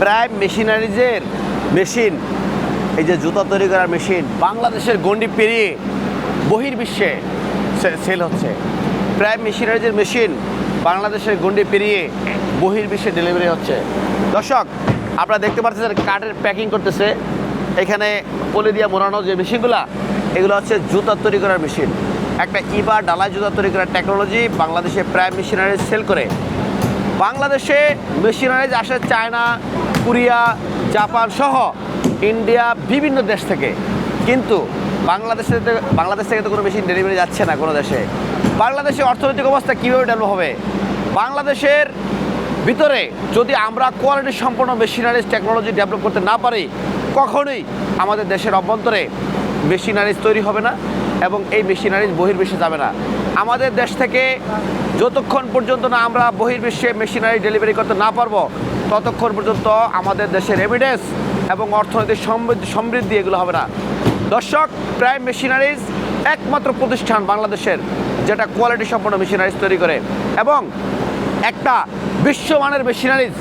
প্রায় মেশিনারিজের মেশিন, এই যে জুতা তৈরি করার মেশিন, বাংলাদেশের গণ্ডি পেরিয়ে বহির্বিশ্বে সেল হচ্ছে। প্রায় মেশিনারিজের মেশিন বাংলাদেশের গণ্ডি পেরিয়ে বহির্বিশ্বে ডেলিভারি হচ্ছে। দর্শক, আপনারা দেখতে পাচ্ছেন কাঠের প্যাকিং করতেছে। এখানে পলি দিয়ে মোড়ানো যে মেশিনগুলো, এগুলো হচ্ছে জুতা তৈরি করার মেশিন। একটা ইবা ডালাই জুতা তৈরি করার টেকনোলজি বাংলাদেশে প্রায় মেশিনারিজ সেল করে। বাংলাদেশে মেশিনারিজ আসে চায়না কোরিয়া, জাপান সহ ইন্ডিয়া বিভিন্ন দেশ থেকে। কিন্তু বাংলাদেশে বাংলাদেশ থেকে তো কোনো মেশিন ডেলিভারি যাচ্ছে না কোনো দেশে। বাংলাদেশের অর্থনৈতিক অবস্থা কীভাবে ডেভেলপ হবে? বাংলাদেশের ভিতরে যদি আমরা কোয়ালিটি সম্পন্ন মেশিনারিজ টেকনোলজি ডেভেলপ করতে না পারি, কখনোই আমাদের দেশের অভ্যন্তরে মেশিনারিজ তৈরি হবে না এবং এই মেশিনারিজ বহির্বিশ্বে যাবে না। আমাদের দেশ থেকে যতক্ষণ পর্যন্ত না আমরা বহির্বিশ্বে মেশিনারি ডেলিভারি করতে না পারব ততক্ষণ পর্যন্ত আমাদের দেশের এভিডেন্স এবং অর্থনৈতিক সমৃদ্ধি সমৃদ্ধি এগুলো হবে না। দর্শক প্রাইম মেশিনারিজ একমাত্র প্রতিষ্ঠান বাংলাদেশের, যেটা কোয়ালিটি সম্পন্ন মেশিনারিজ তৈরি করে। এবং একটা বিশ্বমানের মেশিনারিজ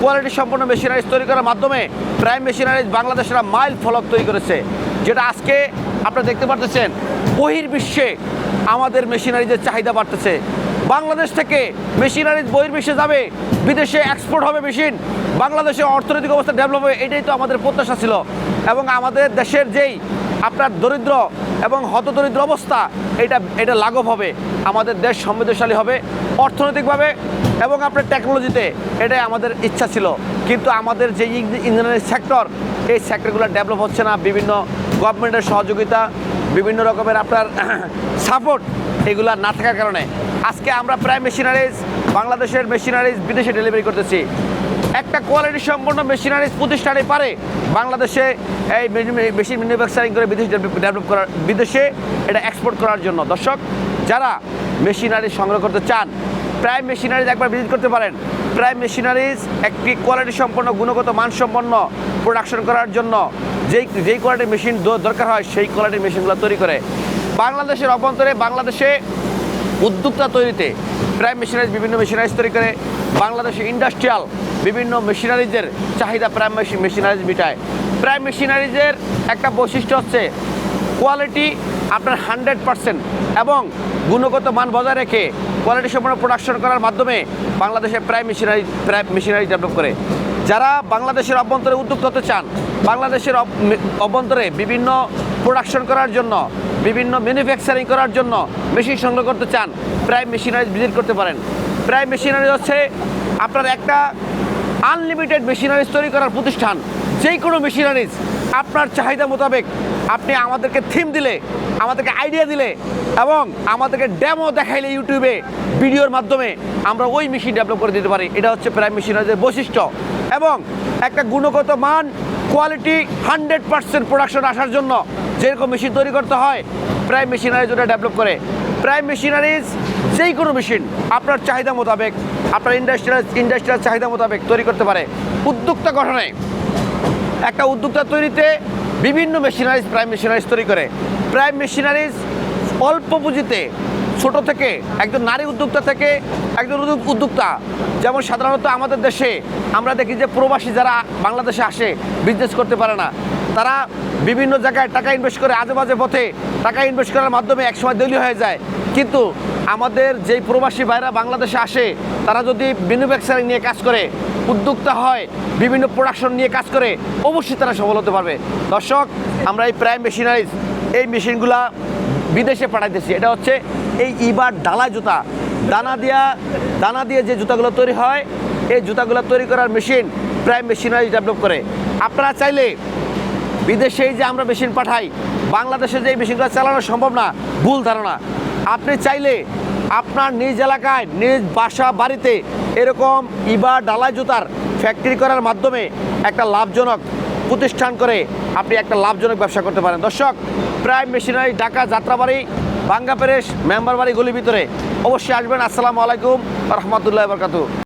কোয়ালিটি সম্পন্ন মেশিনারিজ তৈরি করার মাধ্যমে প্রাইম মেশিনারিজ বাংলাদেশের মাইল ফলক তৈরি করেছে। যেটা আজকে আপনারা দেখতে পারতেছেন, বহির্বিশ্বে আমাদের মেশিনারিজের চাহিদা বাড়তেছে। বাংলাদেশ থেকে মেশিনারিজ বহির্বিশ্বে যাবে, বিদেশে এক্সপোর্ট হবে মেশিন বাংলাদেশের অর্থনৈতিক অবস্থা ডেভেলপ হবে, এটাই তো আমাদের প্রত্যাশা ছিল। এবং আমাদের দেশের যেই আপনার দরিদ্র এবং হতদরিদ্র অবস্থা, এটা এটা লাঘব হবে। আমাদের দেশ সমৃদ্ধশালী হবে অর্থনৈতিকভাবে এবং আপনার টেকনোলজিতে এটাই আমাদের ইচ্ছা ছিল। কিন্তু আমাদের যে ইঞ্জিনিয়ারিং সেক্টর এই সেক্টরগুলো ডেভেলপ হচ্ছে না। বিভিন্ন গভর্নমেন্টের সহযোগিতা, বিভিন্ন রকমের আপনার সাপোর্ট এগুলা না থাকার কারণে আজকে আমরা প্রায় মেশিনারিজ, বাংলাদেশের মেশিনারিজ বিদেশে ডেলিভারি করতেছি। একটা কোয়ালিটি সম্পন্ন মেশিনারিজ প্রতিষ্ঠানে পারে বাংলাদেশে এই মেশিন ম্যানুফ্যাকচারিং করে বিদেশে ডেভেলপ করার, বিদেশে এটা এক্সপোর্ট করার জন্য। দর্শক, যারা মেশিনারি সংগ্রহ করতে চান, প্রায় মেশিনারিজ একবার ভিজিট করতে পারেন। প্রায় মেশিনারিজ একটি কোয়ালিটি সম্পন্ন, গুণগত মানসম্পন্ন প্রোডাকশন করার জন্য যেই যেই কোয়ালিটির মেশিন দরকার হয়, সেই কোয়ালিটির মেশিনগুলো তৈরি করে। বাংলাদেশের অভ্যন্তরে বাংলাদেশে উদ্যোক্তা তৈরিতে প্রায় মেশিনারিজ বিভিন্ন মেশিনারিজ তৈরি করে বাংলাদেশে ইন্ডাস্ট্রিয়াল বিভিন্ন মেশিনারিজের চাহিদা প্রায় মেশিনারিজ মিটায়। প্রায় মেশিনারিজের একটা বৈশিষ্ট্য হচ্ছে কোয়ালিটি আপনার হান্ড্রেড পার্সেন্ট এবং গুণগত মান বজায় রেখে কোয়ালিটি সম্পন্ন প্রোডাকশন করার মাধ্যমে বাংলাদেশে প্রায় মেশিনারি প্রায় মেশিনারি ডেভেলপ করে। যারা বাংলাদেশের অভ্যন্তরে উদ্যোক্তা হতে চান, বাংলাদেশের অভ্যন্তরে বিভিন্ন প্রোডাকশন করার জন্য বিভিন্ন ম্যানুফ্যাকচারিং করার জন্য মেশিন সংগ্রহ করতে চান, প্রায় মেশিনারি ভিজিট করতে পারেন। প্রায় মেশিনারি হচ্ছে আপনার একটা আনলিমিটেড মেশিনারিজ তৈরি করার প্রতিষ্ঠান। যেই কোনো মেশিনারিজ আপনার চাহিদা মোতাবেক আপনি আমাদেরকে থিম দিলে, আমাদেরকে আইডিয়া দিলে এবং আমাদেরকে ডেমো দেখাইলে ইউটিউবে ভিডিওর মাধ্যমে আমরা ওই মেশিন ডেভেলপ করে দিতে পারি। এটা হচ্ছে প্রায় মেশিনারিজের বৈশিষ্ট্য। এবং একটা গুণগত মান কোয়ালিটি হান্ড্রেড পার্সেন্ট প্রোডাকশন আসার জন্য যেরকম মেশিন তৈরি করতে হয় প্রায় মেশিনারিজ ওটা ডেভেলপ করে। প্রায় মেশিনারিজ যেই কোনো মেশিন আপনার চাহিদা মোতাবেক, আপনার ইন্ডাস্ট্রিয়াল ইন্ডাস্ট্রিয়াল চাহিদা মোতাবেক তৈরি করতে পারে। উদ্যোক্তা গঠনে একটা উদ্যোক্তা তৈরিতে বিভিন্ন মেশিনারিজ প্রাইম মেশিনারিজ তৈরি করে। প্রাইম মেশিনারিজ অল্প পুঁজিতে ছোট থেকে একজন নারী উদ্যোক্তা থেকে একজন উদ্যোক্তা যেমন সাধারণত আমাদের দেশে আমরা দেখি যে প্রবাসী যারা বাংলাদেশে আসে বিজনেস করতে পারে না। তারা বিভিন্ন জায়গায় টাকা ইনভেস্ট করে আজে বাজে পথে টাকা ইনভেস্ট করার মাধ্যমে একসময় দলীয় হয়ে যায়। কিন্তু আমাদের যেই প্রবাসী ভাইরা বাংলাদেশে আসে, তারা যদি ম্যানুফ্যাকচারিং নিয়ে কাজ করে, উদ্যোক্তা হয়, বিভিন্ন প্রোডাকশন নিয়ে কাজ করে, অবশ্যই তারা সফল হতে পারবে। দর্শক, আমরা এই প্রাইম মেশিনারিজ এই মেশিনগুলা বিদেশে পাঠাইতেছি। এটা হচ্ছে এই ইবার ডালা জুতা। দানা দিয়া, দানা দিয়ে যে জুতাগুলো তৈরি হয়, এই জুতাগুলো তৈরি করার মেশিন প্রাইম মেশিনারিজ ডেভেলপ করে। আপনারা চাইলে বিদেশে এই যে আমরা মেশিন পাঠাই, বাংলাদেশে যে এই মেশিনগুলো চালানো সম্ভব না, ভুল ধারণা। আপনি চাইলে আপনার নিজ এলাকায়, নিজ বাসা, বাড়িতে এরকম ইবা ডালাই জুতার ফ্যাক্টরি করার মাধ্যমে একটা লাভজনক প্রতিষ্ঠান করে আপনি একটা লাভজনক ব্যবসা করতে পারেন। দর্শক, প্রায় মেশিনারি ঢাকা যাত্রাবাড়ি বাঙ্গা প্যারেস মেম্বার বাড়ি গলির ভিতরে অবশ্যই আসবেন। আসসালামু আলাইকুম, রহমতুল্লাহ বরকাতু